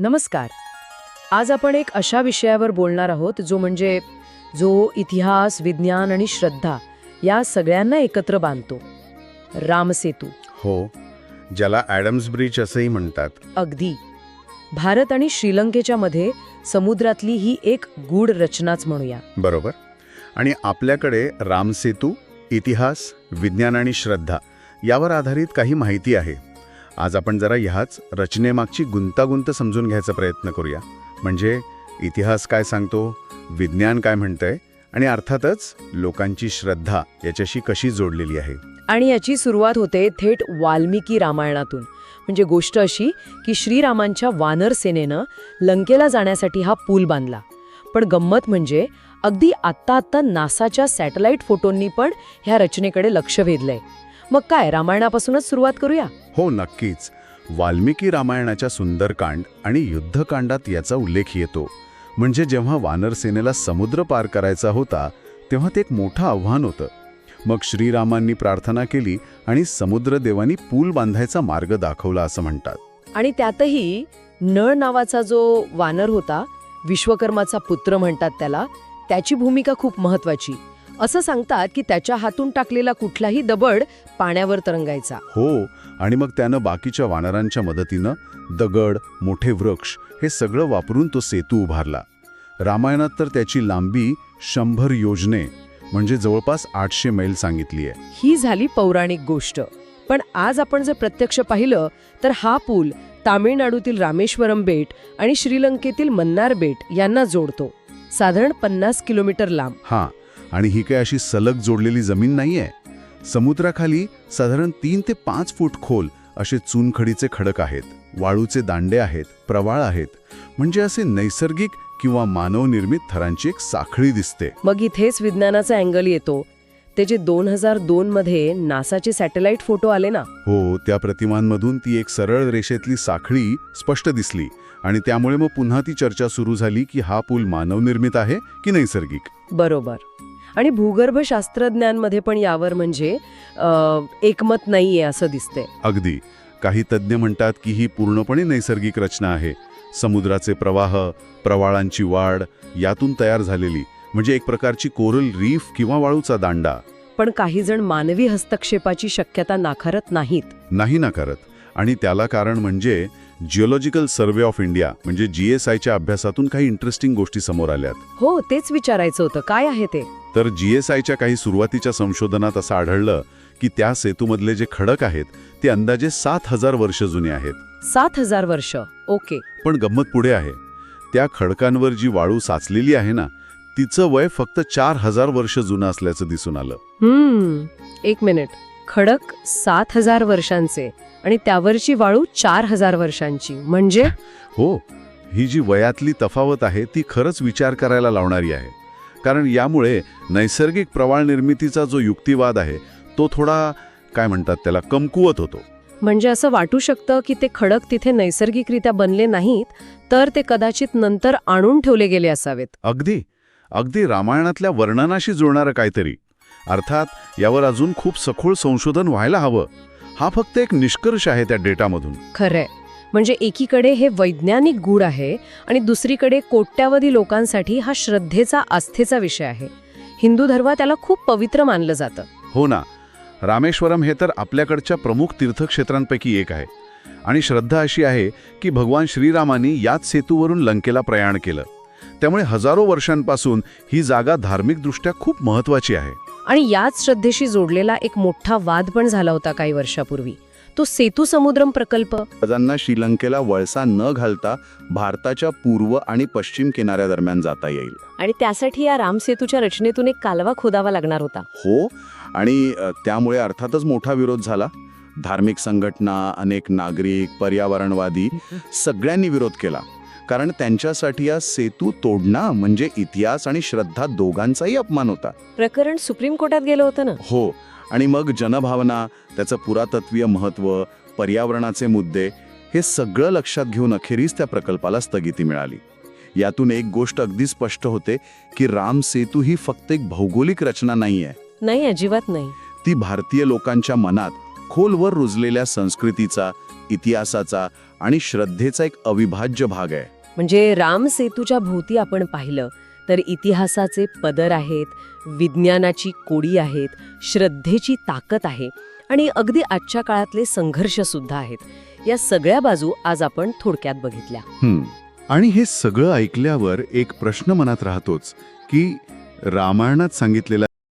नमस्कार. आज आपण एक अशा विषयावर बोलणार आहोत जो म्हणजे जो इतिहास विज्ञान आणि श्रद्धा या सगळ्यांना एकत्र बांधतो. रामसेतू हो ज्याला ॲडम्स ब्रिज असंही म्हणतात. अगदी. भारत आणि श्रीलंकेच्या मध्ये समुद्रातली ही एक गूढ रचनाच म्हणूया. बरोबर. आणि आपल्याकडे रामसेतू इतिहास विज्ञान आणि श्रद्धा यावर आधारित काही माहिती आहे. आज आपण जरा ह्याच रचनेमागची गुंतागुंत समजून घ्यायचा प्रयत्न करूया. म्हणजे इतिहास काय सांगतो विज्ञान काय म्हणतंय आणि अर्थातच लोकांची श्रद्धा याच्याशी कशी जोडलेली आहे. आणि याची सुरुवात होते थेट वाल्मिकी रामायणातून. म्हणजे गोष्ट अशी की श्रीरामांच्या वानर सेनेनं लंकेला जाण्यासाठी हा पूल बांधला. पण गंमत म्हणजे अगदी आत्ता आत्ता नासाच्या सॅटेलाईट फोटोंनी पण ह्या रचनेकडे लक्ष वेधलंय. मग काय रामायणापासूनच सुरुवात करूया? हो नक्कीच. वाल्मिकी रामायणाच्या सुंदरकांड आणि युद्धकांडात याचा उल्लेख येतो. म्हणजे जेव्हा वानर सेनेला समुद्र पार करायचा होता तेव्हा ते एक मोठं आव्हान होतं. मग श्रीरामांनी प्रार्थना केली आणि समुद्रदेवानी पूल बांधायचा मार्ग दाखवला असं म्हणतात. आणि त्यातही नळ नावाचा जो वानर होता विश्वकर्माचा पुत्र म्हणतात त्याला त्याची भूमिका खूप महत्वाची असं सांगतात की त्याच्या हातून टाकलेला कुठलाही दबड पाण्यावर तरंगायचा. हो आणि मग त्यानं बाकीच्या वानरांच्या मदतीनं दगड मोठे वृक्ष हे सगळं वापरून तो सेतू उभारला. रामायणात तर त्याची लांबी शंभर योजने म्हणजे जवळपास आठशे मैल सांगितली आहे. ही झाली पौराणिक गोष्ट. पण आज आपण जर प्रत्यक्ष पाहिलं तर हा पूल तामिळनाडूतील रामेश्वरम बेट आणि श्रीलंकेतील मन्नार बेट यांना जोडतो. साधारण पन्नास किलोमीटर लांब. हां आणि ही काय अशी सलग जोडलेली जमीन नाहीये? समुद्राखाली साधारण तीन ते पाच फूट खोल असे चुनखडीचे खडक आहेत. वाळूचे दांडे आहेत. प्रवाळ आहेत. म्हणजे असे नैसर्गिक किंवा मानवनिर्मित थरांची एक साखळी दिसते. मग इथेच विज्ञानाचा अँगल येतो. ते जे दोन हजार दोन मध्ये नासाचे सॅटेलाइट फोटो आले ना? हो त्या प्रतिमांमधून ती एक सरळ रेषेतली साखळी स्पष्ट दिसली आणि त्यामुळे मग पुन्हा ती चर्चा सुरू झाली की हा पूल मानवनिर्मित आहे की नैसर्गिक? बरोबर. आणि भूगर्भशास्त्रज्ञांमध्ये पण यावर म्हणजे एकमत नाहीये असं दिसतंय. अगदी. काही तज्ज्ञ म्हणतात की ही पूर्णपणे नैसर्गिक रचना आहे. समुद्राचे प्रवाह प्रवाळांची वाढ यातून तयार झालेली म्हणजे एक प्रकारची कोरल रीफ किंवा वाळूचा दांडा. पण काही जण मानवी हस्तक्षेपाची शक्यता नाकारत नाहीत. नाही नाकारत. आणि त्याला कारण म्हणजे जिओलॉजिकल सर्वे ऑफ इंडिया म्हणजे जी एस आयच्या अभ्यासातून काही इंटरेस्टिंग गोष्टी समोर आल्यात. हो तेच विचारायचं होतं. काय आहे ते? तर जी एस आयच्या काही सुरुवातीच्या संशोधनात असं आढळलं की त्या सेतूमधले जे खडक आहेत ते अंदाजे सात हजार वर्ष जुने आहेत. सात हजार वर्ष. ओके. पण गंमत पुढे आहे. त्या खडकांवर जी वाळू साचलेली आहे ना तिचं वय फक्त चार हजार वर्ष जुनं असल्याचं दिसून आलं. हम्म. एक मिनिट. खडक सात हजार वर्षांचे आणि त्यावरची वाळू चार हजार वर्षांची. म्हणजे? हो. ही जी वयातली तफावत आहे ती खरंच विचार करायला लावणारी आहे. कारण यामुळे नैसर्गिक प्रवाळ निर्मितीचा जो युक्तिवाद आहे तो थोडा काय म्हणतात त्याला कमकुवत होतो. म्हणजे असं वाटू शकतं की ते खडक तिथे नैसर्गिकरित्या बनले नाहीत तर ते कदाचित नंतर आणून ठेवले गेले असावेत. अगदी. अगदी रामायणातल्या वर्णनाशी जुळणारं काहीतरी. अर्थात यावर अजून खूप सखोल संशोधन व्हायला हवं. हा फक्त एक निष्कर्ष आहे त्या डेटामधून. खरंय. म्हणजे एकीकडे हे वैज्ञानिक गूढ आहे आणि दुसरीकडे कोट्यावधी लोकांसाठी हा श्रद्धेचा आस्थेचा विषय आहे. हिंदू धर्मात त्याला खूप पवित्र मानलं जातं. हो ना. रामेश्वरम हे तर आपल्याकडच्या प्रमुख तीर्थक्षेत्रांपैकी एक आहे. आणि श्रद्धा अशी आहे की भगवान श्रीरामांनी याच सेतूवरून लंकेला प्रयाण केलं. त्यामुळे हजारो वर्षांपासून ही जागा धार्मिकदृष्ट्या खूप महत्वाची आहे. आणि याच श्रद्धेशी जोडलेला एक मोठा वाद पण झाला होता काही वर्षापूर्वी. तो सेतू समुद्रम प्रकल्प. जहाजांना श्रीलंकेला वळसा न घालता भारताच्या पूर्व आणि पश्चिम किनाऱ्यादरम्यान जाता येईल. आणि त्यासाठी या रामसेतूच्या रचनेतून एक कालवा खोदावा लागणार होता. हो आणि अ, त्यामुळे अर्थातच मोठा विरोध झाला. धार्मिक संघटना अनेक नागरिक पर्यावरणवादी सगळ्यांनी विरोध केला. कारण त्यांच्यासाठी या सेतू तोडणं म्हणजे इतिहास आणि श्रद्धा दोघांचाही अपमान होता. प्रकरण सुप्रीम कोर्टात गेलं होतं ना? हो. आणि मग जनभावना त्याचं पुरातत्वीय महत्त्व पर्यावरणाचे मुद्दे हे सगळं लक्षात घेऊन अखेरीस त्या प्रकल्पाला स्थगिती मिळाली. यातून एक गोष्ट अगदी स्पष्ट होते की राम सेतू ही फक्त एक भौगोलिक रचना नाही आहे नाही अजिबात नाही. ती भारतीय लोकांच्या मनात खोलवर रुजलेल्या संस्कृतीचा इतिहासाचा आणि श्रद्धेचा एक अविभाज्य भाग आहे. म्हणजे राम सेतूच्या भोवती आपण पाहिलं तर इतिहासाचे पदर आहेत विज्ञानाची कोडी आहेत श्रद्धेची ताकद आहे आणि अगदी आजच्या काळातले संघर्ष सुद्धा आहेत. या सगळ्या बाजू आज आपण थोडक्यात बघितल्या. आणि हे सगळं ऐकल्यावर एक प्रश्न मनात राहतोच की रामायणात सांगितलेला